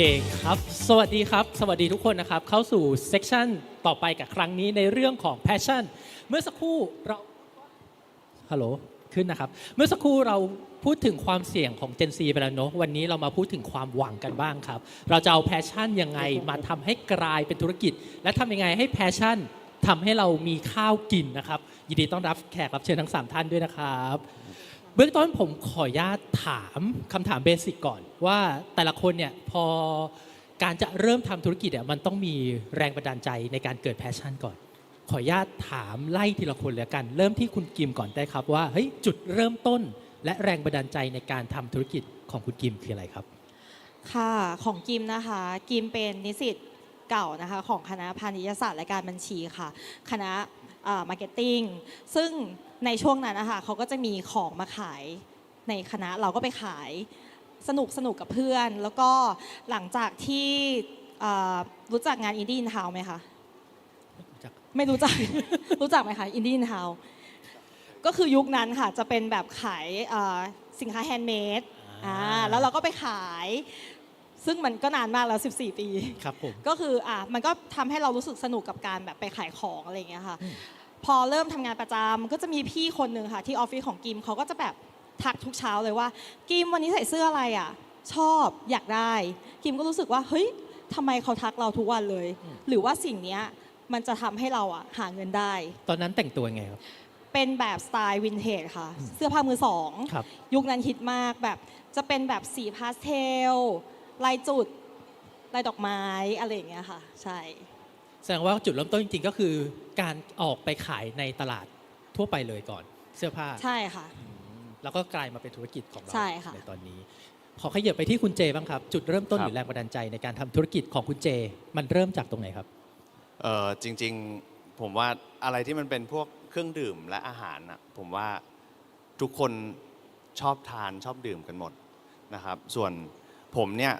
เคครับ สวัสดีครับ สวัสดีทุกคนนะครับ เข้าสู่เซสชันต่อไปกับครั้งนี้ในเรื่องของ passion เมื่อสักครู่เรา ฮัลโหล ขึ้นนะครับ เมื่อสักครู่เราพูดถึงความเสี่ยงของ Gen Z ไปแล้วเนอะวันนี้เรามาพูดถึงความหวังกันบ้างครับ เราจะเอา passion ยังไงมาทำให้กลายเป็นธุรกิจ และทำยังไงให้ passion ทำให้เรามีข้าวกินนะครับ ยินดีต้อนรับแขกรับเชิญทั้งสามท่านด้วยนะครับ เบื้องต้นผมขออนุญาตถามคำถามเบสิกก่อน ว่าแต่ละคนเนี่ยพอการจะเริ่มทำธุรกิจเนี่ยมันต้องมีแรงบันดาลใจในการเกิดแพชชั่นก่อน ขออนุญาตถามไล่ทีละคนเลยกัน เริ่มที่คุณกิมก่อนได้ครับว่าเฮ้ยจุดเริ่มต้น และแรงบันดาลใจในการทำธุรกิจของคุณกิมคืออะไรครับ ค่ะของกิมนะคะกิมเป็นนิสิตเก่านะคะของคณะพาณิชยศาสตร์และการบัญชีค่ะ คณะ มาร์เก็ตติ้งซึ่งในช่วงนั้นนะคะเขาก็จะมีของมาขายในคณะเราก็ไปขายสนุกสนุกกับเพื่อน แล้วก็หลังจากที่เอ่อรู้จักงานอินดี้อินทาวไหมคะจักไม่รู้จัก รู้จักไหมคะอินดี้อินทาวก็คือยุคนั้นค่ะจะเป็นแบบขายเอ่อสินค้าแฮนด์เมดอ่าแล้วเราก็ไปขาย ซึ่งมันก็นานมากแล้ว 14 ปี ครับผม ก็คืออะมันก็ทำให้เรารู้สึกสนุกกับการแบบไปขายของอะไรอย่างเงี้ยค่ะอืม พอเริ่มทำงานประจำก็จะมีพี่คนหนึ่งค่ะ ที่ออฟฟิศของกิมเขาก็จะแบบทักทุกเช้าเลยว่า กิมวันนี้ใส่เสื้ออะไรอะ ชอบอยากได้ กิมก็รู้สึกว่าเฮ้ยทำไมเขาทักเราทุกวันเลย หรือว่าสิ่งเนี้ยมันจะทำให้เราอะหาเงินได้ ตอนนั้นแต่งตัวยังไงครับเป็นแบบสไตล์วินเทจค่ะ เสื้อผ้ามือสองครับยุคนั้นฮิตมากแบบจะเป็นแบบสีพาสเทลลายจุดลายดอกไม้อะไรอย่างเงี้ยค่ะ ใช่ แสดงว่าจุดเริ่มต้นจริงๆก็คือ การออกไปขายในตลาดทั่วไปเลยก่อนเสื้อผ้า ใช่ค่ะ แล้วก็กลายมาเป็นธุรกิจของเราใช่ค่ะ ในตอนนี้ ขอขยับไปที่คุณเจบ้างครับ จุดเริ่มต้นครัหบ รือแรงบันดาลใจในการทำธุรกิจของคุณเจ มันเริ่มจากตรงไหนครับ เออจริงๆผมว่าอะไรที่มันเป็นพวกเครื่องดื่มและอาหารนะผมว่าทุกคนชอบทานชอบดื่มกันหมดนะครับ ส่วนผมเนี่ย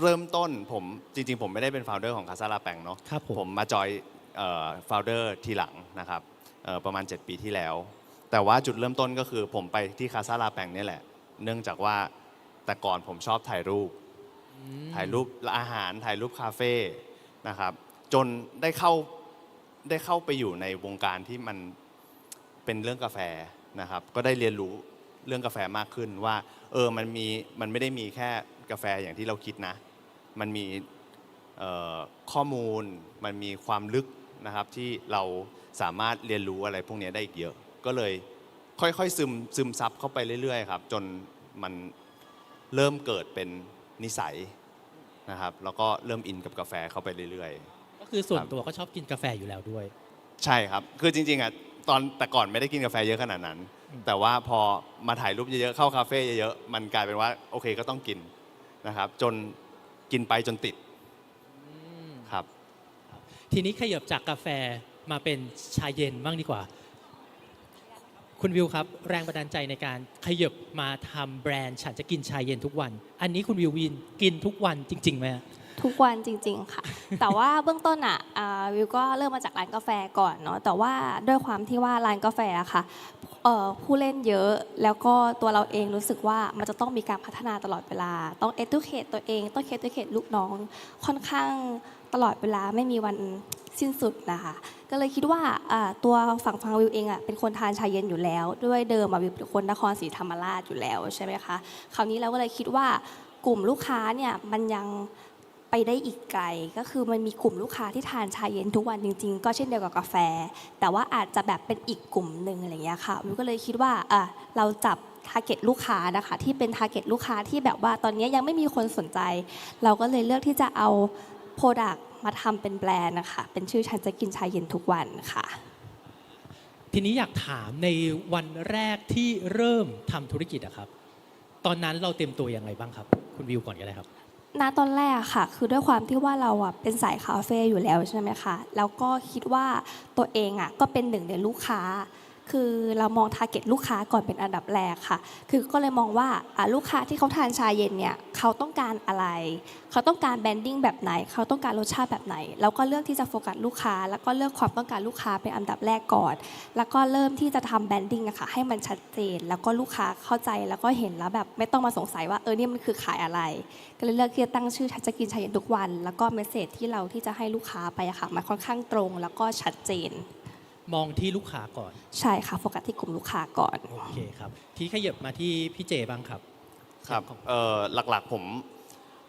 เริ่มต้นผมจริง ๆ ผมไม่ได้เป็นฟ o u เดอร์ของคาซาลาแปงเนาะครับผม ผมมาจอยฟ o u เดอร์ทีหลังนะครับเอ่อประมาณ 7 ปีที่แล้ว แต่ว่าจุดเริ่มต้นก็คือผมไปที่คาซาลาแปงเนี่ยแหละ เนื่องจากว่าแต่ก่อนผมชอบถ่ายรูป ถ่ายรูปอาหารถ่ายรูปคาเฟ่นะครับ จนได้เข้าได้เข้าไปอยู่ในวงการที่มันเป็นเรื่องกาแฟนะครับ ก็ได้เรียนรู้เรื่องกาแฟมากขึ้นว่า เออมันมีมันไม่ได้มีแค่ กาแฟอย่างที่เราคิดนะ มันมีเอ่อข้อมูล มันมีความลึกนะครับที่เราสามารถเรียนรู้อะไรพวกนี้ได้อีกเยอะ ก็เลยค่อยๆซึมซึมซับเข้าไปเรื่อยๆครับจนมันเริ่มเกิดเป็นนิสัยนะครับแล้วก็เริ่มอินกับกาแฟเข้าไปเรื่อยก็คือส่วนครับตัวก็ชอบกินกาแฟอยู่แล้วด้วยๆใช่ครับ คือจริงๆอะตอนแต่ก่อนไม่ได้กินกาแฟเยอะขนาดนั้นอืมแต่ว่าพอมาถ่ายรูปเยอะๆเข้าคาเฟ่เยอะๆมันกลายเป็นว่าโอเคก็ต้องกิน นะครับ จนกินไปจนติดครับ ทีนี้ขยับจากกาแฟมาเป็นชาเย็นบ้างดีกว่า คุณวิวครับ แรงบันดาลใจในการขยับมาทำแบรนด์ ฉันจะกินชาเย็นทุกวัน อันนี้คุณวิววินกินทุกวันจริงๆไหมฮะ ทุกวันจริง ๆ ค่ะ แต่ว่าเบื้องต้นอะอ่าวิวก็เริ่มมาจากร้านกาแฟก่อนเนาะแต่ว่าด้วยความที่ว่าร้านกาแฟอะค่ะเอ่อผู้เล่นเยอะแล้วก็ตัวเราเองรู้สึกว่ามันจะต้องมีการพัฒนาตลอดเวลา ต้อง educate ตัวเองต้อง educate ลูกน้องค่อนข้างตลอดเวลาไม่มีวันสิ้นสุดนะคะก็เลยคิดว่าตัวฝั่งฟังวิวเองอะเป็นคนทานชาเย็นอยู่แล้ว ด้วยเดิมวิวเป็นคนนครศรีธรรมราชอยู่แล้วใช่ไหมคะคราวนี้เราก็เลยคิดว่ากลุ่มลูกค้าเนี่ยมันยัง ไปได้อีกไกล ก็คือมันมีกลุ่มลูกค้าที่ทานชาเย็นทุกวันจริง ๆ ก็เช่นเดียวกับกาแฟ แต่ว่าอาจจะแบบเป็นอีกกลุ่มหนึ่งอะไรอย่างเงี้ยค่ะวิวก็เลยคิดว่าอะเราจับทาร์เก็ตลูกค้านะคะที่เป็นทาร์เก็ตลูกค้าที่แบบว่าตอนนี้ยังไม่มีคนสนใจ เราก็เลยเลือกที่จะเอาโปรดักต์มาทำเป็นแบรนด์นะคะเป็นชื่อฉันจะกินชาเย็นทุกวันค่ะ ทีนี้อยากถามในวันแรกที่เริ่มทำธุรกิจอะครับ ตอนนั้นเราเตรียมตัวยังไงบ้างครับ คุณวิวก่อนก็ได้ครับ ณตอนแรกอะค่ะ คือด้วยความที่ว่าเราอะเป็นสายคาเฟ่อยู่แล้วใช่ไหมคะ แล้วก็คิดว่าตัวเองอะก็เป็นหนึ่งในลูกค้า คือเรามองทาร์เก็ตลูกค้าก่อนเป็นอันดับแรกค่ะ คือก็เลยมองว่าลูกค้าที่เขาทานชาเย็นเนี่ยเขาต้องการอะไร เขาต้องการแบรนดิ้งแบบไหน เขาต้องการรสชาติแบบไหน แล้วก็เลือกที่จะโฟกัสลูกค้า แล้วก็เลือกความต้องการลูกค้าเป็นอันดับแรกก่อน แล้วก็เริ่มที่จะทำแบรนดิ้งอะค่ะให้มันชัดเจน แล้วก็ลูกค้าเข้าใจแล้วก็เห็นแล้วแบบไม่ต้องมาสงสัยว่าเออเนี่ยมันคือขายอะไร ก็เลยเลือกที่จะตั้งชื่อทัชกินชาเย็นทุกวัน แล้วก็เมสเซจที่เราที่จะให้ลูกค้าไปอะค่ะมันค่อนข้างตรง แล้วก็ชัดเจน มองที่ลูกค้าก่อน ใช่ค่ะโฟกัสที่กลุ่มลูกค้าก่อน โอเคครับ ที่ขยับมาที่พี่เจบ้างครับ ครับเอ่อหลักๆผม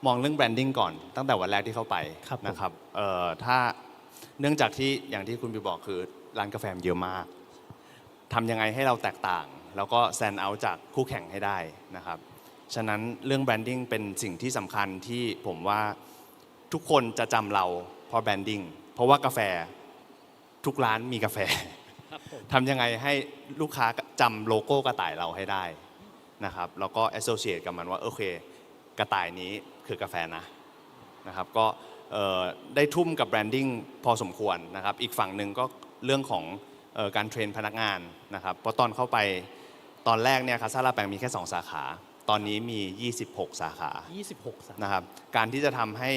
มองเรื่องแบรนดิ้งก่อนตั้งแต่วันแรกที่เข้าไปครับผม นะครับเอ่อถ้าเนื่องจากที่อย่างที่คุณบิวบอกคือร้านกาแฟมันเยอะมากทำยังไงให้เราแตกต่าง แล้วก็แซนเอาจากคู่แข่งให้ได้นะครับฉะนั้นเรื่องแบรนดิ้งเป็นสิ่งที่สำคัญที่ผมว่าทุกคนจะจำเราเพราะแบรนดิ้งเพราะว่ากาแฟ ทุกร้านมีกาแฟครับผมทำยังไงให้ลูกค้าจำโลโก้กระต่ายเราให้ได้นะครับ แล้วก็ associate กับมันว่าโอเค กระต่ายนี้คือกาแฟนะนะครับ ก็เอ่อได้ทุ่มกับแบรนดิ้งพอสมควรนะครับ อีกฝั่งหนึ่งก็เรื่องของเออการเทรนพนักงานนะครับ เพราะตอนเข้าไปตอนแรกเนี่ยคาซาลาแปงมีแค่ 2 สาขา ตอนนี้มี 26 สาขา 26 สาขา นะครับ การที่จะทำให้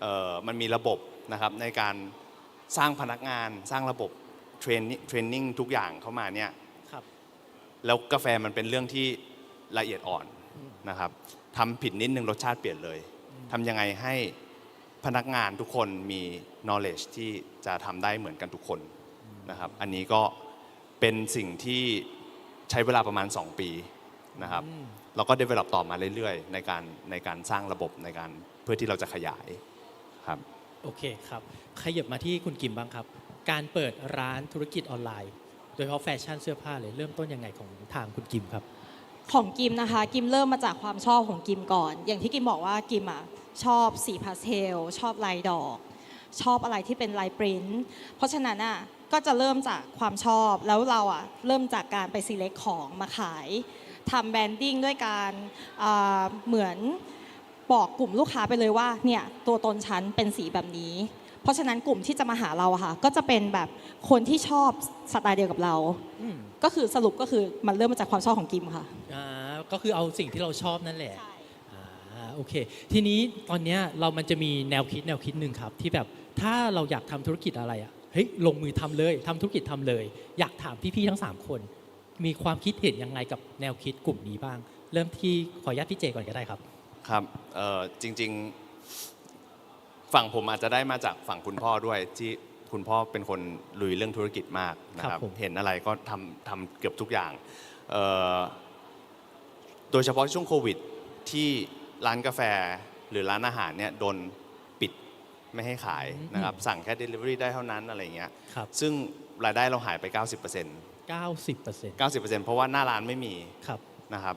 เอ่อมันมีระบบนะครับในการ สร้างพนักงานสร้างระบบเทรนเทรนนิ่งทุกอย่างเข้ามาเนี่ยครับ แล้วกาแฟมันเป็นเรื่องที่ละเอียดอ่อนนะครับทำผิดนิดนึงรสชาติเปลี่ยนเลยทำยังไงให้พนักงานทุกคนมี knowledge ที่จะทำได้เหมือนกันทุกคนนะครับ อันนี้ก็เป็นสิ่งที่ใช้เวลาประมาณ 2 ปีนะครับอืมเราก็ develop ต่อมาเรื่อยๆ ในการในการสร้างระบบในการเพื่อที่เราจะขยายครับ โอเคครับ ขยับมาที่คุณกิมบ้างครับ การเปิดร้านธุรกิจออนไลน์ โดยเฉพาะแฟชั่นเสื้อผ้าเลยเริ่มต้นยังไงของทางคุณกิมครับ ของกิมนะคะกิมเริ่มมาจากความชอบของกิมก่อน อย่างที่กิมบอกว่ากิมอะชอบสีพาสเทลชอบลายดอก ชอบอะไรที่เป็นลายปริ้นท์เพราะฉะนั้นอะก็จะเริ่มจากความชอบแล้วเราอะเริ่มจากการไป select ของมาขายทำแบรนดิ้งด้วยการเหมือนบอกกลุ่มลูกค้าไปเลยว่าเนี่ยตัวตนฉันเป็นสีแบบนี้ เพราะฉะนั้นกลุ่มที่จะมาหาเราอะค่ะ ก็จะเป็นแบบคนที่ชอบสไตล์เดียวกับเรา อืมก็คือสรุปก็คือมันเริ่มมาจากความชอบของกิมค่ะ อ่าก็คือเอาสิ่งที่เราชอบนั่นแหละ อ่าโอเค ทีนี้ตอนเนี้ยเรามันจะมีแนวคิดแนวคิดหนึ่งครับ ที่แบบถ้าเราอยากทำธุรกิจอะไรอะเฮ้ยลงมือทำเลยทำธุรกิจทำเลย อยากถามพี่ๆทั้ง 3 คน มีความคิดเห็นยังไงกับแนวคิดกลุ่มนี้บ้าง เริ่มที่ขออนุญาตพี่เจก่อนก็ได้ครับ ครับเอ่อจริงๆ ฝั่งผมอาจจะได้มาจากฝั่งคุณพ่อด้วยที่คุณพ่อเป็นคนลุยเรื่องธุรกิจมากนะคครัรับบผมเห็นอะไรก็ทำทำเกือบทุกอย่างเอ่อโดยเฉพาะช่วงโควิดที่ร้านกาแฟหรือร้านอาหารเนี่ยโดนปิดไม่ให้ขายนะครับ สั่งแค่ Delivery ได้เท่านั้นอะไรอย่างเงี้ย ครับซึ่งรายได้เราหายไป 90% 90% 90%เพราะว่าหน้าร้านไม่มีครับ นะครับ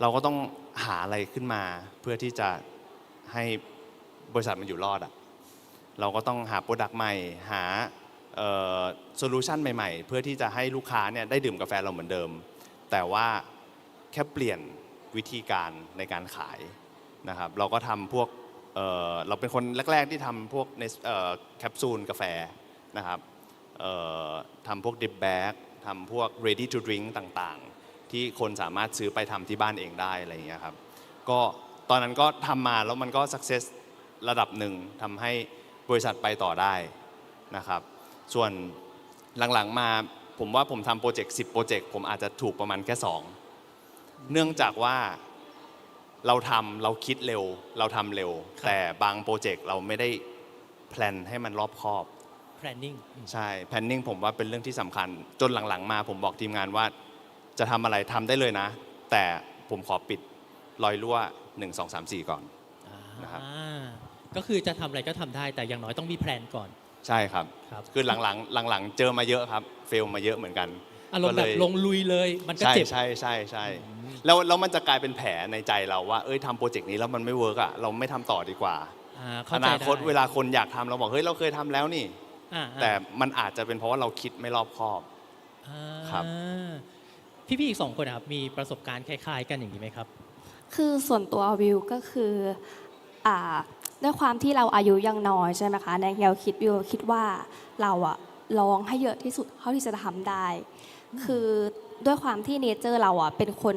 เราก็ต้องหาอะไรขึ้นมาเพื่อที่จะให้ บริษัทมันอยู่รอดอะเราก็ต้องหาโปรดักต์ใหม่หาโซลูชันใหม่ๆ เพื่อที่จะให้ลูกค้าเนี่ยได้ดื่มกาแฟเราเหมือนเดิม แต่ว่าแค่เปลี่ยนวิธีการในการขายนะครับเราก็ทำพวกเเราเป็นคนแรก ๆที่ทำพวกในแคปซูลกาแฟนะครับทำพวกดิบแบ็กทำพวก ready to drink ต่างๆ ที่คนสามารถซื้อไปทำที่บ้านเองได้อะไรอย่างเงี้ยครับก็ตอนนั้นก็ทำมาแล้วมันก็ success ระดับหนึ่งทำให้บริษัทไปต่อได้นะครับ ส่วนหลังๆมาผมว่าผมทำโปรเจกต์10 โปรเจกต์ผมอาจจะถูกประมาณแค่ 2 เนื่องจากว่าเราทำเราคิดเร็ว เราทำเร็วครับแต่บางโปรเจกต์เราไม่ได้แพลนให้มันรอบคอบ planning อืมใช่แพนนิ่งผมว่าเป็นเรื่องที่สำคัญ จนหลังๆมาผมบอกทีมงานว่า จะทำอะไรทำได้เลยนะ แต่ผมขอปิดรอยรั่ว 1 2 3 4 ก่อนนะครับอ่า ก็คือจะทำอะไรก็ทำได้แต่อย่างน้อยต้องมีแพลนก่อน ใช่ครับ ครับ คือหลังๆหลังๆ เจอมาเยอะครับ เฟลมาเยอะเหมือนกันอารมณ์แบบก็เลยลงลุยเลยมันก็ใช่เจ็บ ใช่ใช่ใช่แล้วแล้วมันจะกลายเป็นแผลในใจเราว่าเอ้ยทำโปรเจกต์นี้แล้วมันไม่เวิร์กอะเราไม่ทำต่อดีกว่าอ่าอเข้าใจนาได้คตเวลาคนอยากทำเราบอกเฮ้ยเราเคยทำแล้วนี่อ่าแต่มันอาจจะเป็นเพราะว่าเราคิดไม่รอบคอบ อ่าครับ พี่ๆอีกสองคนนะครับมีประสบการณ์คล้าย ๆ กันอย่างนี้ไหมครับ คือส่วนตัววิวก็คืออ่า ด้วยความที่เราอายุยังน้อยใช่ไหมคะในแนวคิดวิวคิดว่าเราอะลองให้เยอะที่สุดเท่าที่จะทำได้ คือด้วยความที่เนเจอร์เราอะเป็นคน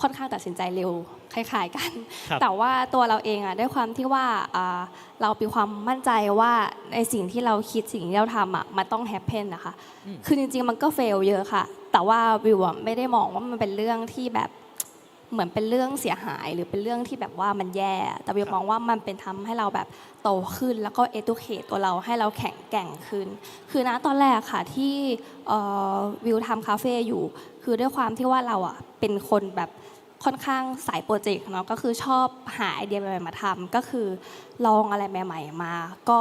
ค่อนข้างตัดสินใจเร็วคล้ายๆกันครับแต่ว่าตัวเราเองอะด้วยความที่ว่าอ่าเรามีความมั่นใจว่าในสิ่งที่เราคิดสิ่งที่เราทำอะมันต้องแฮปเพนนะคะอืมคือจริงๆมันก็เฟลเยอะค่ะ แต่ว่าวิวอะไม่ได้มองว่ามันเป็นเรื่องที่แบบ เหมือนเป็นเรื่องเสียหายหรือเป็นเรื่องที่แบบว่ามันแย่ แต่วิวมองว่ามันเป็นทำให้เราแบบโตขึ้น แล้วก็ educate ตัวเราให้เราแข็งแกร่งขึ้น คือนะตอนแรกค่ะที่เอ่อวิวทำคาเฟ่อยู่ คือด้วยความที่ว่าเราอะเป็นคนแบบค่อนข้างสายโปรเจกต์เนาะก็คือชอบหาไอเดียใหม่ๆมาทำก็คือลองอะไรใหม่ ๆ มา ก็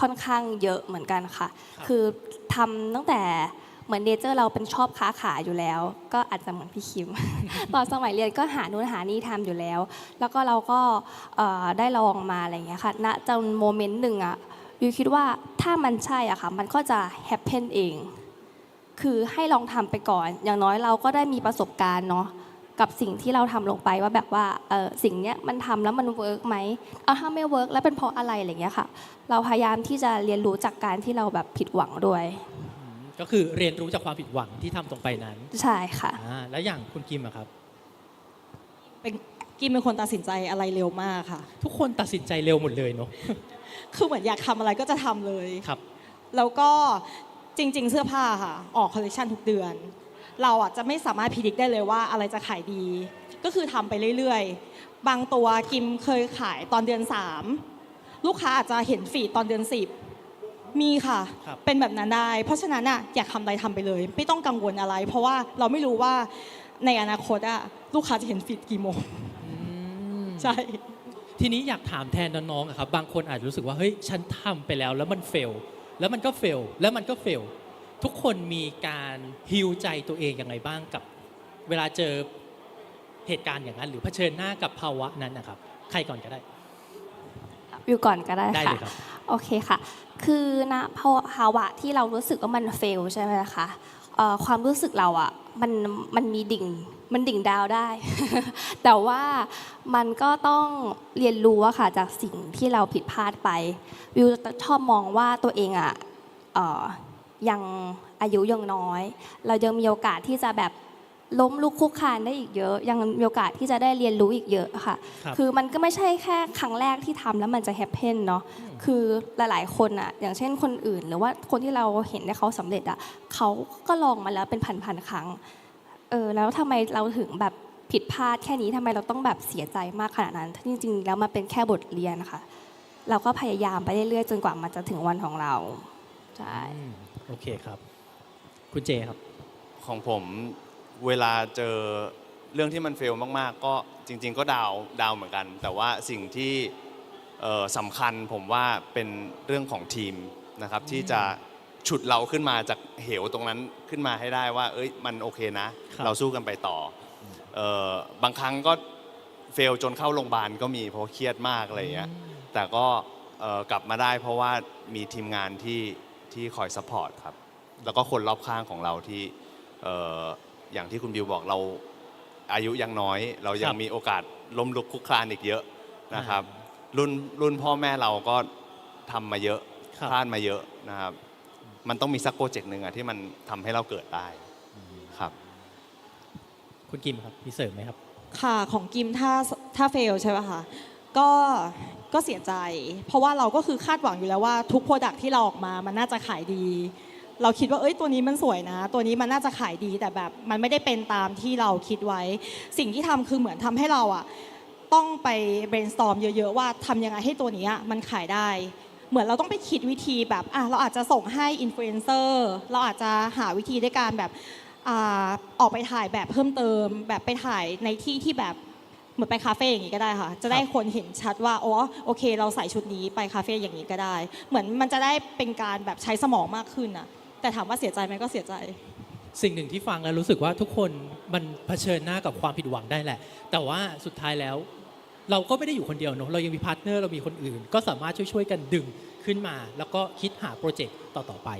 ค่อนข้างเยอะเหมือนกันค่ะครับคือทำตั้งแต่ เหมือนเนเจอร์เราเป็นชอบค้าขายอยู่แล้ว ก็อาจจะเหมือนพี่คิม ตอนสมัยเรียนก็หานู่นหานี่ทำอยู่แล้ว แล้วก็เราก็ได้ลองมาอะไรเงี้ยค่ะณจนโมเมนต์หนึ่งอะวิวคิดว่าถ้ามันใช่อะค่ะมันก็จะแฮปเพนเอง คือให้ลองทำไปก่อน อย่างน้อยเราก็ได้มีประสบการณ์เนาะกับสิ่งที่เราทำลงไปว่าแบบว่าสิ่งเนี้ยมันทำแล้วมันเวิร์กไหมเอาถ้าไม่เวิร์กแล้วเป็นเพราะอะไรอะไรเงี้ยค่ะ เราพยายามที่จะเรียนรู้จากการที่เราแบบผิดหวังด้วย ก็คือเรียนรู้จากความผิดหวังที่ทำตรงไปนั้นใช่ค่ะ อ่าแล้วอย่างคุณกิมอะครับ เป็นกิมเป็นคนตัดสินใจอะไรเร็วมากค่ะ ทุกคนตัดสินใจเร็วหมดเลยเนาะคือเหมือนอยากทำอะไรก็จะทำเลย ครับ แล้วก็จริง ๆ เสื้อผ้าค่ะ ออกคอลเลคชันทุกเดือน เราอะจะไม่สามารถพิจิตได้เลยว่าอะไรจะขายดี ก็คือทำไปเรื่อยๆ บางตัวกิมเคยขายตอนเดือน 3 ลูกค้าอาจจะเห็นฟีดตอนเดือน 10 มีค่ะ ครับ เป็นแบบนั้นได้ เพราะฉะนั้นอะอยากทำอะไรทำไปเลย ไม่ต้องกังวลอะไร เพราะว่าเราไม่รู้ว่าในอนาคตอะลูกค้าจะเห็นฟีดกี่โมงอืมใช่ ทีนี้อยากถามแทนน้องๆอะครับ บางคนอาจจะรู้สึกว่า เฮ้ย ฉันทำไปแล้วแล้วมันเฟล แล้วมันก็เฟล แล้วมันก็เฟล ทุกคนมีการฮิวใจตัวเองยังไงบ้างกับ เวลาเจอเหตุการณ์อย่างนั้น หรือเผชิญหน้ากับภาวะนั้นนะครับ ใครก่อนก็ได้ วิวก่อนก็ได้ได้ค่ะ เลยครับ โอเคค่ะ คือณภาวะที่เรารู้สึกว่ามันเฟลใช่ไหมคะเอ่อความรู้สึกเราอะมันมันมีดิ่งมันดิ่งดาวได้ แต่ว่ามันก็ต้องเรียนรู้อะค่ะจากสิ่งที่เราผิดพลาดไป วิวชอบมองว่าตัวเองอะเอ่อยังอายุยังน้อย เรายังมีโอกาสที่จะแบบ ล้มลุกคลุกคลานได้อีกเยอะ ยังมีโอกาสที่จะได้เรียนรู้อีกเยอะค่ะครับคือมันก็ไม่ใช่แค่ครั้งแรกที่ทำแล้วมันจะแฮปเพนเนาะคือหลายๆคนอะอย่างเช่นคนอื่น หรือว่าคนที่เราเห็นในเขาสำเร็จอะเขาก็ลองมาแล้วเป็นพันๆครั้งเออแล้วทำไมเราถึงแบบผิดพลาดแค่นี้ทำไมเราต้องแบบเสียใจมากขนาดนั้นจริง ๆ แล้วมันเป็นแค่บทเรียนค่ะเราก็พยายามไปเรื่อยๆจนกว่ามันจะถึงวันของเราใช่อืมโอเคครับ คุณเจครับ ของผม เวลาเจอเรื่องที่มันเฟลมากๆ ก็จริง ๆ ก็ดาวดาวเหมือนกัน แต่ว่าสิ่งที่เอ่อสำคัญผมว่าเป็นเรื่องของทีมนะครับที่จะฉุดเราขึ้นมาจากเหวตรงนั้นขึ้นมาให้ได้ว่า เอ้ยมันโอเคนะ ครับ เราสู้กันไปต่อเออบางครั้งก็เฟลจนเข้าโรงพยาบาลก็มีเพราะเครียดมากอะไรอย่างเงี้ยแต่ก็เอ่อกลับมาได้เพราะว่ามีทีมงานที่ที่คอยซัพพอร์ตครับ แล้วก็คนรอบข้างของเราที่เอ่อ อย่างที่คุณบิวบอกเราอายุยังน้อย เรายัคงรับ มีโอกาสล้มลุกคลุกคลานอีกเยอะนะครับ รุ่นรุ่นพ่อแม่เราก็ทำมาเยอะครับ พลาดมาเยอะนะครับ มันต้องมีสักโปรเจกต์หนึ่งอะที่มันทำให้เราเกิดได้ครับ คุณกิมครับมีเสริมไหมครับ ค่ะของกิมถ้าถ้าเฟลใช่ป่ะคะก็ก็เสียใจ เพราะว่าเราก็คือคาดหวังอยู่แล้วว่าทุกโปรดักที่เราออกมามันน่าจะขายดี เราคิดว่าเอ้ยตัวนี้มันสวยนะ ตัวนี้มันน่าจะขายดีแต่แบบมันไม่ได้เป็นตามที่เราคิดไว้ สิ่งที่ทำคือเหมือนทำให้เราอะต้องไป brainstorm เยอะๆว่าทำยังไงให้ตัวนี้อะมันขายได้เหมือนเราต้องไปคิดวิธีแบบอะเราอาจจะส่งให้อินฟลูเอนเซอร์เราอาจจะหาวิธีด้วยการแบบอาออกไปถ่ายแบบเพิ่มเติม แบบไปถ่ายในที่ที่แบบเหมือนไปคาเฟ่อย่างนี้ก็ได้ค่ะ จะได้คนเห็นชัดว่าอ๋อโอเค เราใส่ชุดนี้ไปคาเฟ่อย่างนี้ก็ได้ เหมือนมันจะได้เป็นการแบบใช้สมองมากขึ้นอะ แต่ถามว่าเสียใจไหมก็เสียใจ สิ่งหนึ่งที่ฟังแล้วรู้สึกว่าทุกคนมันเผชิญหน้ากับความผิดหวังได้แหละ แต่ว่าสุดท้ายแล้ว เราก็ไม่ได้อยู่คนเดียวเนอะเรายังมีพาร์ทเนอร์เรามีคนอื่น ก็สามารถช่วยๆกันดึงขึ้นมา แล้วก็คิดหาโปรเจกต์ต่อๆไป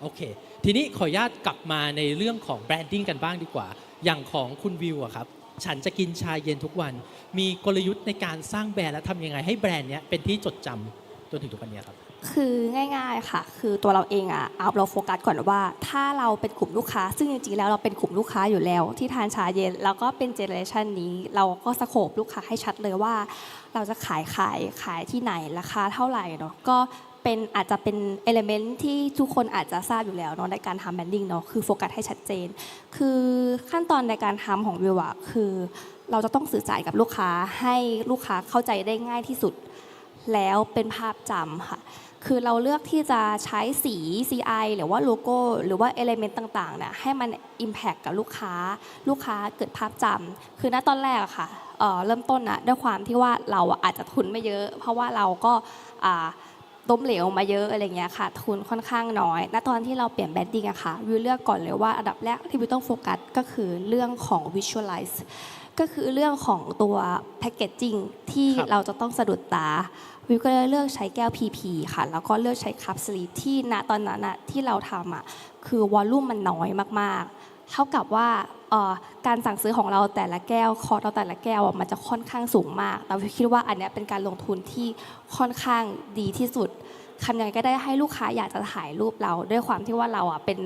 โอเค ทีนี้ขออนุญาตกลับมาในเรื่องของแบรนดิ้งกันบ้างดีกว่า อย่างของคุณวิวอะครับ ฉันจะกินชาเย็นทุกวัน มีกลยุทธ์ในการสร้างแบรนด์และทำยังไงให้แบรนด์เนี้ยเป็นที่จดจำจนถึงทุกวันนี้ครับ คือง่ายๆค่ะ คือตัวเราเองอะเอาเราโฟกัสก่อนว่า ถ้าเราเป็นกลุ่มลูกค้า ซึ่งจริงๆแล้วเราเป็นกลุ่มลูกค้าอยู่แล้ว ที่ทานชาเย็นแล้วก็เป็นเจเนอเรชันนี้ เราก็สโคปลูกค้าให้ชัดเลยว่า เราจะขายขายขายที่ไหนราคาเท่าไหร่เนาะก็เป็นอาจจะเป็นเอลเมนต์ที่ทุกคนอาจจะทราบอยู่แล้วเนาะในการทำแบรนดิ้งเนาะคือโฟกัสให้ชัดเจน คือขั้นตอนในการทำของวิวอะคือ เราจะต้องสื่อสารกับลูกค้าให้ลูกค้าเข้าใจได้ง่ายที่สุด แล้วเป็นภาพจำค่ะ คือเราเลือกที่จะใช้สี CI หรือว่าโลโก้ หรือว่าเอลเมนต์ต่างๆเนี่ยให้มัน Impact กับลูกค้า ลูกค้าเกิดภาพจำคือณตอนแรกอะค่ะเอ่อเริ่มต้นอะด้วยความที่ว่าเราอะอาจจะทุนไม่เยอะ เพราะว่าเราก็อ่าล้มเหลวมาเยอะอะไรเงี้ยค่ะ ทุนค่อนข้างน้อย ณ ตอนที่เราเปลี่ยนแบรนดิ้งอะค่ะ วิวเลือกก่อนเลยว่าอันดับแรกที่วิวต้องโฟกัสก็คือเรื่องของ Visualize ก็คือเรื่องของตัวแพ c เกจจิ้งที่ครับเราจะต้องสะดุดตา วิวก็เลยเลือกใช้แก้ว PP ค่ะ แล้วก็เลือกใช้คัพสลีปที่ณตอนนั้นอะที่เราทำอะคือวอลลุ่มมันน้อยมากๆ เท่ากับว่าการสั่งซื้อของเราแต่ละแก้วคอร์สเราแต่ละแก้วมันจะค่อนข้างสูงมาก แต่วิวคิดว่าอันนี้เป็นการลงทุนที่ค่อนข้างดีที่สุดทำยังไงก็ได้ให้ลูกค้าอยากจะถ่ายรูปเราด้วยความที่ว่าเราอะเป็น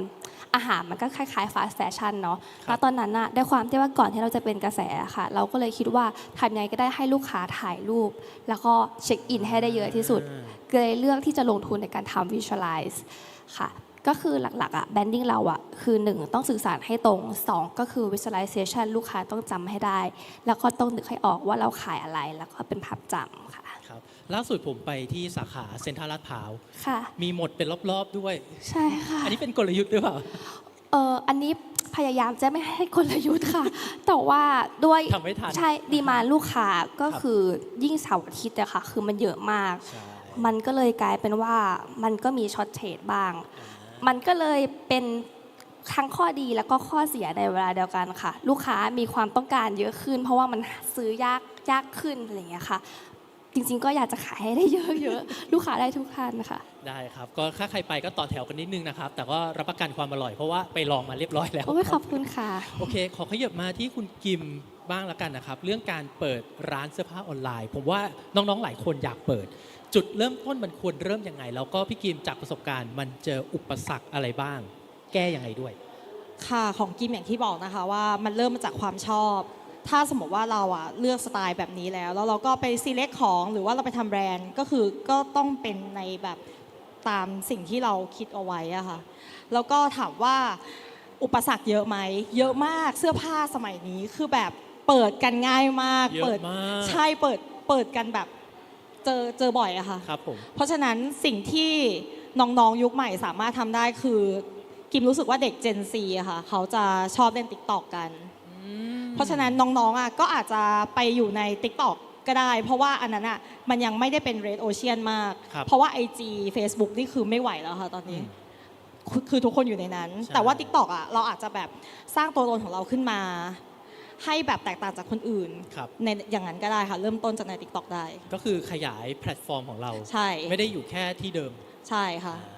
อาหารมันก็คล้ายๆฟาสต์แฟชั่นเนาะครับแล้วตอนนั้นน่ะด้วยความที่ว่าก่อนที่เราจะเป็นกระแสค่ะ เราก็เลยคิดว่าทำยังไงก็ได้ให้ลูกค้าถ่ายรูป แล้วก็เช็คอินให้ได้เยอะที่สุดอ่าก็เลยเลือกที่จะลงทุนในการทำ visualize ค่ะก็คือหลักๆอะ branding เราอะคือ 1 ต้องสื่อสารให้ตรง 2 ก็คือ visualization ลูกค้าต้องจำให้ได้ แล้วก็ต้องนึกให้ออกว่าเราขายอะไรแล้วก็เป็นภาพจำค่ะครับ ล่าสุดผมไปที่สาขาเซ็นทรัลลาดพร้าว ค่ะ มีหมดเป็นรอบๆด้วย ใช่ค่ะ อันนี้เป็นกลยุทธ์หรือเปล่า เอออันนี้พยายามจะไม่ให้กลยุทธ์ค่ะ แต่ว่าด้วยทำไม่ทันใช่ดีมาลูกค้าก็ครับคือยิ่งเสาร์อาทิตย์อะค่ะ คือมันเยอะมาก ใช่ มันก็เลยกลายเป็นว่ามันก็มีช็อตเทรดบ้าง มันก็เลยเป็นทั้งข้อดีแล้วก็ข้อเสียในเวลาเดียวกันค่ะ ลูกค้ามีความต้องการเยอะขึ้น เพราะว่ามันซื้อยากยากขึ้นอะไรอย่างเงี้ยค่ะ จริง ๆ ก็อยากจะขายให้ได้เยอะๆ ลูกค้าได้ทุกท่านค่ะ ได้ครับ ก็ถ้าใครไปก็ต่อแถวกันนิดนึงนะครับ แต่ก็รับประกันความอร่อยเพราะว่าไปลองมาเรียบร้อยแล้วโอ้ยขอบคุณค่ะ โอเค ขอขยับมาที่คุณกิมบ้างแล้วกันนะครับ เรื่องการเปิดร้านเสื้อผ้าออนไลน์ ผมว่าน้องๆ หลายคนอยากเปิด จุดเริ่มต้นมันควรเริ่มยังไง แล้วก็พี่กิมจากประสบการณ์มันเจออุปสรรคอะไรบ้าง แก้ยังไงด้วย ค่ะของกิมอย่างที่บอกนะคะว่ามันเริ่มมาจากความชอบ ถ้าสมมติว่าเราอะเลือกสไตล์แบบนี้แล้ว แล้วเราก็ไป select ของหรือว่าเราไปทำแบรนด์ก็คือก็ต้องเป็นในแบบตามสิ่งที่เราคิดเอาไว้อะค่ะแล้วก็ถามว่าอุปสรรคเยอะไหมเยอะมากเสื้อผ้าสมัยนี้คือแบบเปิดกันง่ายมากเยอะเปิดมาก ใช่เปิดเปิดกันแบบเจอเจอบ่อยอะค่ะ ครับผม เพราะฉะนั้นสิ่งที่น้องๆ ยุคใหม่สามารถทำได้คือ กิมรู้สึกว่าเด็ก Gen Z อะค่ะ เขาจะชอบเล่น t ิ k t o k กัน เพราะฉะนั้นน้องๆอะก็อาจจะไปอยู่ใน t ิ k t o k ก็ได้ เพราะว่าอันนั้นอะมันยังไม่ได้เป็น Red Ocean มาก ครับ เพราะว่า IG Facebook นี่คือไม่ไหวแล้วค่ะตอนนี้อืมคือคือทุกคนอยู่ในนั้น ใช่แต่ว่า t ิ k t o k อะเราอาจจะแบบสร้างตัวตนของเราขึ้นมา ให้แบบแตกต่างจากคนอื่น ครับ ในอย่างนั้นก็ได้ค่ะ เริ่มต้นจากใน t ิ k t o k ได้ ก็คือขยายแพลตฟอร์มของเรา ใช่ ไม่ได้อยู่แค่ที่เดิม ใช่ค่ะ อ่า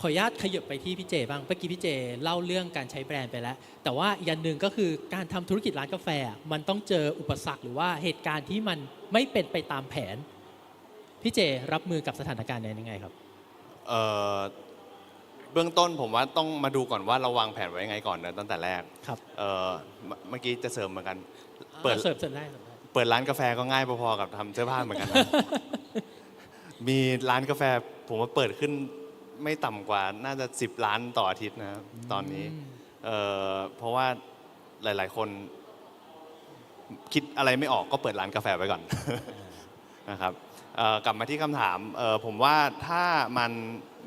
ขออนุญาตขยับไปที่พี่เจบ้างเมื่อกี้พี่เจเล่าเรื่องการใช้แบรนด์ไปแล้ว แต่ว่าอีกอย่างหนึ่งก็คือการทำธุรกิจร้านกาแฟอะมันต้องเจออุปสรรคหรือว่าเหตุการณ์ที่มันไม่เป็นไปตามแผน พี่เจรับมือกับสถานการณ์นี้ยังไงครับเอ่อเบื้องต้นผมว่าต้องมาดูก่อนว่าเราวางแผนไว้ยังไงก่อนนะตั้งแต่แรกครับเอ่อเมื่อเมื่อกี้จะเสริมเหมือนกัน เปิดเสิร์ฟเสิร์ฟได้เสิร์ฟได้เปิดร้านกาแฟก็ง่ายพอๆกับทำเสื้อผ้าเหมือนกันนะมีร้านกาแฟผมว่าเปิดขึ้น ไม่ต่ำกว่าน่าจะ 10 ล้านต่ออาทิตย์นะครับตอนนี้เอ่อเพราะว่าหลาย ๆ คนคิดอะไรไม่ออกก็เปิดร้านกาแฟไว้ก่อนนะครับเอ่อกลับมาที่คำถามเอ่อผมว่าถ้ามัน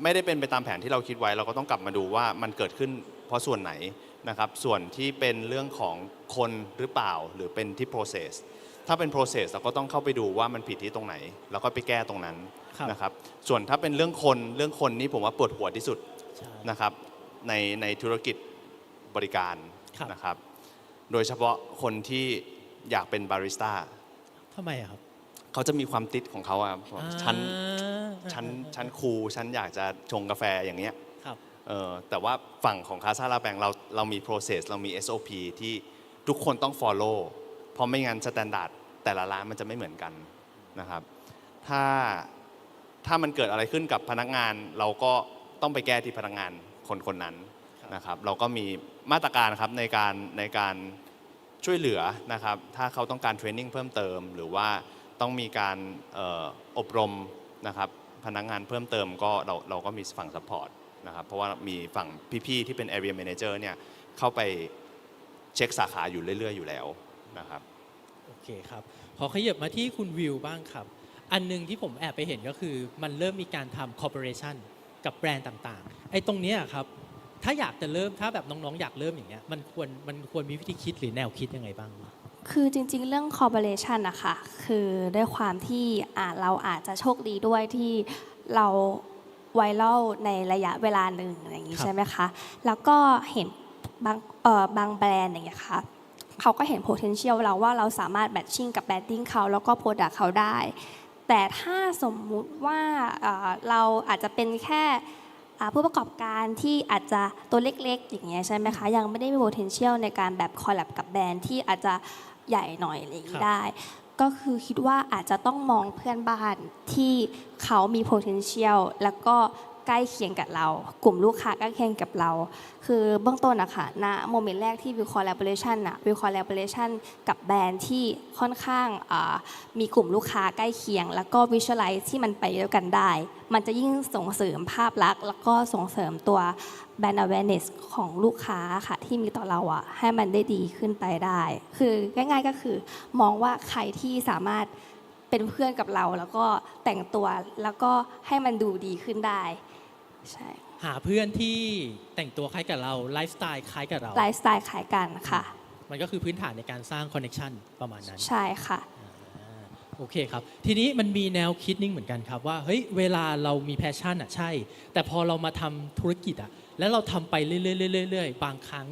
ไม่ได้เป็นไปตามแผนที่เราคิดไว้ เราก็ต้องกลับมาดูว่ามันเกิดขึ้นเพราะส่วนไหนนะครับส่วนที่เป็นเรื่องของคนหรือเปล่าหรือเป็นที่ process ถ้าเป็น process เราก็ต้องเข้าไปดูว่ามันผิดที่ตรงไหน แล้วก็ไปแก้ตรงนั้นครับนะครับ ส่วนถ้าเป็นเรื่องคนเรื่องคนนี่ผมว่าปวดหัวที่สุดใช่นะครับในในธุรกิจบริการครับ นะครับ โดยเฉพาะคนที่อยากเป็นบาริสต้าทำไมอะครับเขาจะมีความติดของเขาอะฉันอ่าฉันฉันครูฉันอยากจะชงกาแฟอย่างเงี้ย ครับ เออแต่ว่าฝั่งของคาซาลาแบงเราเรามี process เรามี SOP ที่ทุกคนต้อง follow เพราะไม่งั้นสแตนดาร์ดแต่ละร้านมันจะไม่เหมือนกันนะครับ ถ้าถ้ามันเกิดอะไรขึ้นกับพนักงาน เราก็ต้องไปแก้ที่พนักงานคนคนนั้นนะครับ เราก็มีมาตรการครับในการในการช่วยเหลือนะครับ ถ้าเขาต้องการเทรนนิ่งเพิ่มเติม หรือว่าต้องมีการเอ่ออบรมนะครับพนักงานเพิ่มเติมก็เราเราก็มีฝั่งซัพพอร์ตนะครับเพราะว่ามีฝั่งพี่ ๆ ที่เป็น area manager เนี่ยเข้าไปเช็คสาขาอยู่เรื่อย ๆ อยู่แล้ว นะครับ โอเคครับ ขอขยับมาที่คุณวิวบ้างครับ อันหนึงที่ผมแอบไปเห็นก็คือ มันเริ่มมีการทำ corporation กับแบรนด์ต่างๆ ไอ้ตรงเนี้ยครับ ถ้าอยากจะเริ่มถ้าแบบน้องๆ อยากเริ่มอย่างเงี้ยมันควรมันควรมีวิธีคิดหรือแนวคิดยังไงบ้างคือจริงๆ เรื่อง corporation นะคะคือด้วยความที่อ่าเราอาจจะโชคดีด้วยที่เราไวรัลในระยะเวลาหนึ่งอย่างนี้ครับใช่ไหมคะ แล้วก็เห็นบางเอ่อบางแบรนด์อย่างเงี้ยค่ะ เขาก็เห็น potential เราว่าเราสามารถ matching กับ branding เขาแล้วก็ product เขาได้ แต่ถ้าสมมุติว่าเอ่อเราอาจจะเป็นแค่อ่าผู้ประกอบการที่อาจจะตัวเล็กๆ อย่างเงี้ยใช่ไหมคะยังไม่ได้มี potential ในการแบบ collab กับแบรนด์ที่อาจจะใหญ่หน่อยอะไรอย่างครันี้บได้ ก็คือคิดว่าอาจจะต้องมองเพื่อนบ้านที่เขามี potential แล้วก็ ใกล้เคียงกับเรา กลุ่มลูกค้าใกล้เคียงกับเรา คือเบื้องต้นอะค่ะณโมเมนต์แรกที่วิว collaboration อะวิว collaboration กับแบรนด์ที่ค่อนข้างมีกลุ่มลูกค้าใกล้เคียง แล้วก็ visualize ที่มันไปด้วยกันได้ มันจะยิ่งส่งเสริมภาพลักษณ์ แล้วก็ส่งเสริมตัว brand awareness ของลูกค้าค่ะที่มีต่อเราอะให้มันได้ดีขึ้นไปได้ คือง่าย ๆก็คือมองว่าใครที่สามารถเป็นเพื่อนกับเราแล้วก็แต่งตัวแล้วก็ให้มันดูดีขึ้นได้ ใช่หาเพื่อนที่แต่งตัวคล้ายกับเรา ไลฟ์สไตล์คล้ายกับเรา ไลฟ์สไตล์คล้ายกันค่ะ มันก็คือพื้นฐานในการสร้างคอนเน็ชันประมาณนั้น ใช่ค่ะอ่าโอเคครับ ทีนี้มันมีแนวคิดนิ่งเหมือนกันครับว่า เฮ้ย เวลาเรามีแพชชั่นอะใช่ แต่พอเรามาทำธุรกิจอะ แล้วเราทำไปเรื่อยๆเรื่อยๆบางครั้ง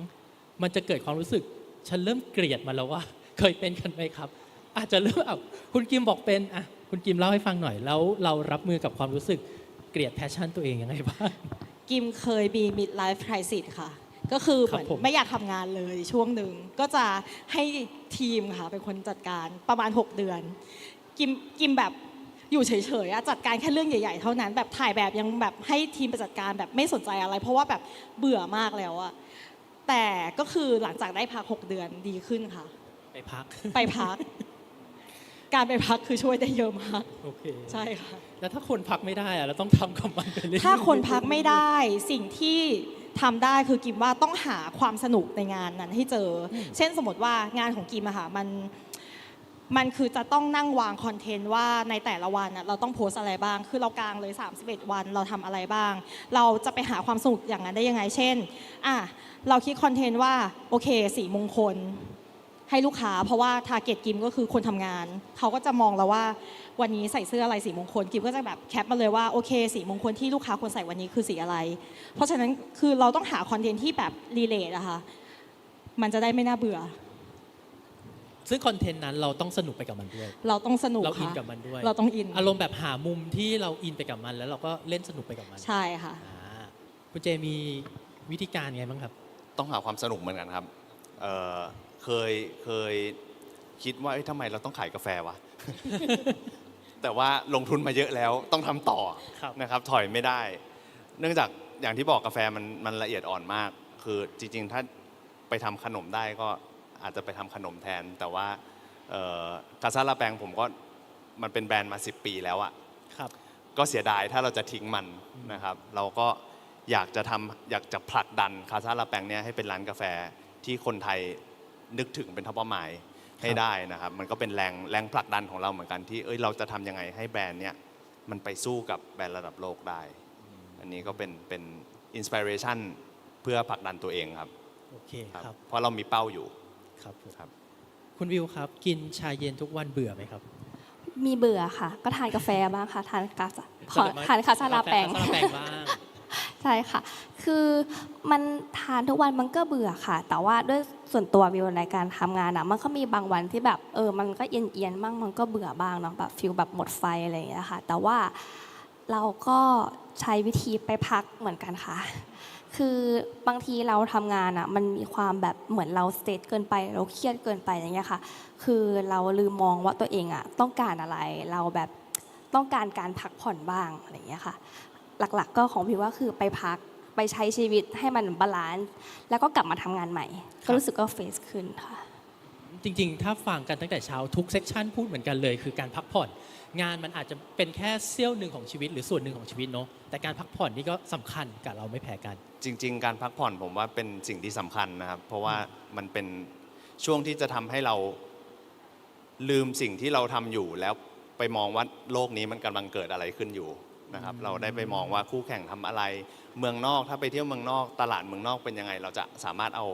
มันจะเกิดความรู้สึก ฉันเริ่มเกลียดมันแล้วว่า เคยเป็นกันไหมครับ อาจจะเริ่มอะคุณกิมบอกเป็นอะคุณกิมเล่าให้ฟังหน่อยแล้วเรารับมือกับความรู้สึก เกลียดแพชชั่นตัวเองยังไงบ้าง กิมเคยมี mid life crisis ค่ะ ก็คือคเหรับมือนผม ไม่อยากทำงานเลยช่วงหนึ่งก็จะให้ทีมค่ะเป็นคนจัดการประมาณ 6 เดือน กิมกิมแบบอยู่เฉยๆอะจัดการแค่เรื่องใหญ่ๆ เท่านั้น แบบถ่ายแบบยังแบบให้ทีมไปจัดการแบบไม่สนใจอะไร เพราะว่าแบบเบื่อมากแล้วอะแต่ก็คือหลังจากได้พัก 6 เดือนดีขึ้นค่ะ ไปพัก ไปพัก การไปพักคือช่วยได้เยอะมาก โอเคใช่ค่ะ แล้วถ้าคนพักไม่ได้อะเราต้องทำกับมันไปเรื่อยๆถ้าคนพักไม่ได้สิ่งที่ทำได้คือกิมว่าต้องหาความสนุกในงานนั้นให้เจออเช่นสมมติว่างานของกิมอะค่ะมันมันคือจะต้องนั่งวางคอนเทนต์ว่าในแต่ละวันน่ะเราต้องโพสต์อะไรบ้าง คือเรากลางเลย 31 วันเราทำอะไรบ้าง เราจะไปหาความสนุกอย่างนั้นได้ยังไง เช่นอะเราคิดคอนเทนต์ว่าโอเคสีมงคล ให้ลูกค้า เพราะว่าทาร์เก็ตกิมก็คือคนทำงาน เขาก็จะมองเราว่าวันนี้ใส่เสื้ออะไรสีมงคลกิมก็จะแบบแคปมาเลยว่าโอเคสีมงคลที่ลูกค้าควรใส่วันนี้คือสีอะไร เพราะฉะนั้นคือเราต้องหาคอนเทนต์ที่แบบรีเลทอะค่ะมันจะได้ไม่น่าเบื่อ ซึ่งคอนเทนต์นั้นเราต้องสนุกไปกับมันด้วย เราต้องสนุกเราอินค่ะกับมันด้วย เราต้องอิน อารมณ์แบบหามุมที่เราอินไปกับมัน แล้วเราก็เล่นสนุกไปกับมัน ใช่ค่ะอ่าคุณเจมีวิธีการไงบ้างครับ ต้องหาความสนุกเหมือนกันครับ เอ่อเคยเคยคิดว่าเอ้ยทำไมเราต้องขายกาแฟวะ แต่ว่าลงทุนมาเยอะแล้วต้องทำต่อครับ นะครับถอยไม่ได้ เนื่องจากอย่างที่บอกกาแฟมันมันละเอียดอ่อนมาก คือจริงๆ ถ้าไปทำขนมได้ก็อาจจะไปทำขนมแทน แต่ว่าเอ่อกาซาลาแปงผมก็มันเป็นแบรนด์มา 10 ปีแล้วอะ ครับ ก็เสียดายถ้าเราจะทิ้งมันนะครับ เราก็อยากจะทำอยากจะผลักดันคาซาลาแปงเนี่ยให้เป็นร้านกาแฟที่คนไทย นึกถึงเป็นท็อปเปอร์มายให้ได้นะครับ มันก็เป็นแรงแรงผลักดันของเราเหมือนกันที่เอ้ยเราจะทำยังไงให้แบรนด์เนี่ยมันไปสู้กับแบรนด์ระดับโลกได้ อันนี้ก็เป็นเป็นอินสปิเรชันเพื่อผลักดันตัวเองครับโอเคครับครับเพราะเรามีเป้าอยู่ครับผมครับ คุณวิวครับ กินชาเย็นทุกวันเบื่อไหมครับ มีเบื่อค่ะ ก็ทานกาแฟบ้างค่ะ ทานกาขอสำหรับทานคาซาลาแปง ใช่ค่ะ คือมันทานทุกวันมันก็เบื่อค่ะ แต่ว่าด้วยส่วนตัววิวในการทำงานอะมันก็มีบางวันที่แบบเออ มันก็เอียนเอียนๆบ้างมันก็เบื่อบ้างเนาะแบบฟิลแบบหมดไฟอะไรอย่างเงี้ยค่ะ แต่ว่าเราก็ใช้วิธีไปพักเหมือนกันค่ะ คือบางทีเราทำงานอะมันมีความแบบเหมือนเราสเตทเกินไป เราเครียดเกินไปอย่างเงี้ยค่ะ คือเราลืมมองว่าตัวเองอะต้องการอะไร เราแบบต้องการการพักผ่อนบ้างอะไรอย่างเงี้ยค่ะ หลักๆ ก็ของพิวว่าคือไปพักไปใช้ชีวิตให้มันบาลานซ์แล้วก็กลับมาทำงานใหม่ ก็รู้สึกว่าเฟสขึ้นค่ะ จริงๆ ถ้าฟังกันตั้งแต่เช้าทุกเซกชันพูดเหมือนกันเลยคือการพักผ่อน งานมันอาจจะเป็นแค่เสี้ยวหนึ่งของชีวิต หรือส่วนหนึ่งของชีวิตเนาะแต่การพักผ่อนนี่ก็สำคัญกับเราไม่แพ้กัน จริง ๆ การพักผ่อนผมว่าเป็นสิ่งที่สำคัญนะครับ เพราะว่ามันเป็นช่วงที่จะทำให้เราลืมสิ่งที่เราทำอยู่ แล้วไปมองว่าโลกนี้มันกำลังเกิดอะไรขึ้นอยู่ นะครับเราได้ไปมองว่าคู่แข่งทำอะไร เมืองนอกถ้าไปเที่ยวเมืองนอก ตลาดเมืองนอกเป็นยังไง เราจะสามารถเอา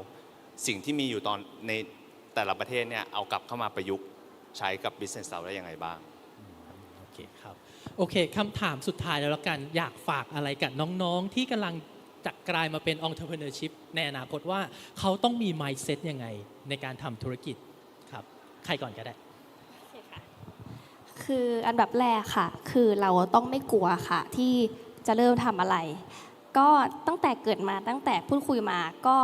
สิ่งที่มีอยู่ตอนในแต่ละประเทศเนี่ยเอากลับเข้ามาประยุกต์ใช้กับ business เราได้ยังไงบ้างโอเคครับโอเคคำถามสุดท้ายแล้วละกันอยากฝากอะไรกับน้องๆ ที่กำลังจะกลายมาเป็น entrepreneurship ในอนาคตว่าเขาต้องมี mindset ยังไงในการทำธุรกิจครับ ใครก่อนก็ได้ คืออันดับแรกค่ะ คือเราต้องไม่กลัวค่ะ ที่จะเริ่มทำอะไร ก็ตั้งแต่เกิดมาตั้งแต่พูดคุยมาก็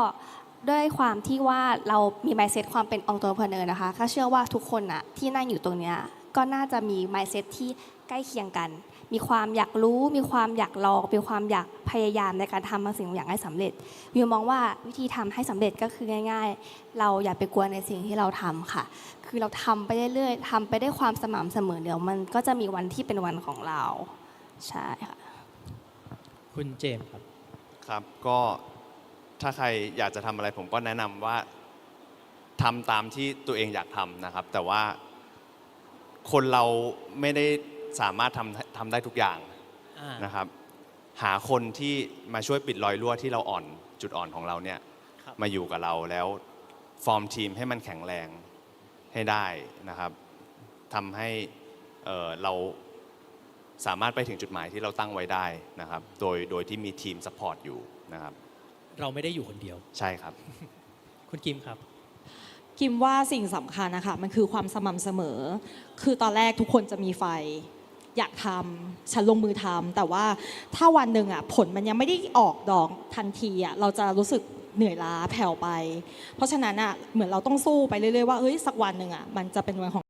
ด้วยความที่ว่าเรามี mindset ความเป็นองค์ตัวเพเนอร์นะคะก็เชื่อว่าทุกคนอะที่นั่งอยู่ตรงเนี้ยก็น่าจะมี mindset ที่ใกล้เคียงกัน มีความอยากรู้ มีความอยากลอง มีความอยากพยายามในการทำบางสิ่งบางอย่างให้สำเร็จวิวมองว่าวิธีทำให้สำเร็จก็คือง่าย ๆ เราอย่าไปกลัวในสิ่งที่เราทำค่ะ คือเราทำไปเรื่อยๆทำไปได้ความสม่ำเสมอเดี๋ยวมันก็จะมีวันที่เป็นวันของเราใช่ค่ะคุณเจมส์ครับครับก็ถ้าใครอยากจะทำอะไรผมก็แนะนำว่าทำตามที่ตัวเองอยากทำนะครับ แต่ว่าคนเราไม่ได้ สามารถทำทำได้ทุกอย่างอ่านะครับ หาคนที่มาช่วยปิดรอยรั่วที่เราอ่อนจุดอ่อนของเราเนี่ยครับ มาอยู่กับเราแล้วฟอร์มทีมให้มันแข็งแรงให้ได้นะครับทำให้เอ่อเราสามารถไปถึงจุดหมายที่เราตั้งไว้ได้นะครับ โดยโดยที่มีทีมสปอร์ตอยู่นะครับ เราไม่ได้อยู่คนเดียว ใช่ครับ คุณกิมครับ กิมว่าสิ่งสำคัญนะคะมันคือความสม่ำเสมอ คือตอนแรกทุกคนจะมีไฟ อยากทำฉันลงมือทำแต่ว่าถ้าวันหนึ่งอะผลมันยังไม่ได้ออกดอกทันทีอะเราจะรู้สึกเหนื่อยล้าแผ่วไป เพราะฉะนั้นอะเหมือนเราต้องสู้ไปเรื่อยๆว่าเฮ้ยสักวันหนึ่งอะมันจะเป็นวันของ